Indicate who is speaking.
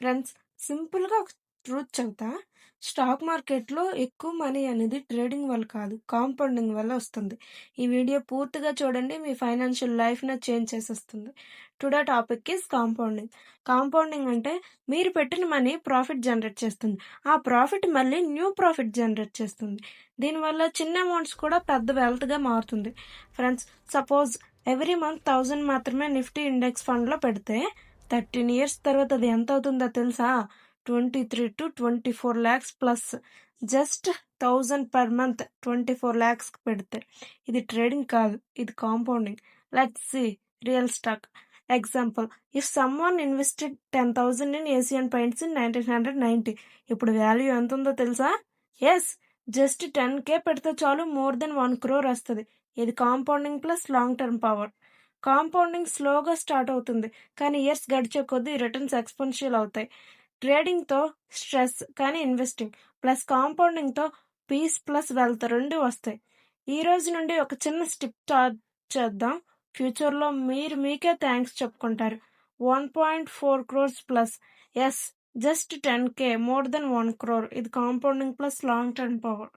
Speaker 1: Friends సింపుల్‌గా ఒక truth చెబుతా. స్టాక్ మార్కెట్‌లో ఎక్కువ మనీ అనేది ట్రేడింగ్ వల్ల కాదు, కాంపౌండింగ్ వల్ల వస్తుంది. ఈ వీడియో పూర్తిగా చూడండి. మీ ఫైనాన్షియల్ లైఫ్న చేంజ్ చేసేస్తుంది. Today topic is compounding. Compounding అంటే మీరు పెట్టిన మనీ ప్రాఫిట్ జనరేట్ చేస్తుంది. ఆ ప్రాఫిట్ మళ్ళీ న్యూ ప్రాఫిట్ జనరేట్ చేస్తుంది. దీనివల్ల చిన్న అమౌంట్స్ కూడా పెద్ద వెల్త్‌గా మారుతుంది. Friends suppose every month thousand మాత్రమే నిఫ్టీ ఇండెక్స్ ఫండ్‌లో పెడితే 13 ఇయర్స్ తర్వాత అది ఎంత అవుతుందో తెలుసా? 23-24 lakhs plus. Just thousand per month 24 లాక్స్‌కి పెడితే. ఇది ట్రేడింగ్ కాదు. ఇది compounding. Let's see real stock. Example if someone invested 10,000 in Asian Paints in 1990 ఇప్పుడు వాల్యూ ఎంతుందో తెలుసా? ఎస్ జస్ట్ టెన్ కే పెడితే చాలు మోర్ దెన్ వన్ క్రోర్ వస్తుంది ఇది compounding plus long term power. Compounding స్లోగా స్టార్ట్ అవుతుంది. కానీ ఇయర్స్ గడిచే కొద్దీ రిటర్న్స్ ఎక్స్పెన్షియల్ అవుతాయి. ట్రేడింగ్‌తో స్ట్రెస్ కానీ ఇన్వెస్టింగ్ ప్లస్ కాంపౌండింగ్‌తో పీస్ ప్లస్ వెల్త్ రెండు వస్తాయి. ఈ రోజు నుండి ఒక చిన్న స్టిప్ స్టార్ట్ చేద్దాం. ఫ్యూచర్‌లో మీరు మీకే థ్యాంక్స్ చెప్పుకుంటారు. 1.4 crores plus. Yes just ten K more than one crore. ఇది compounding plus long term power.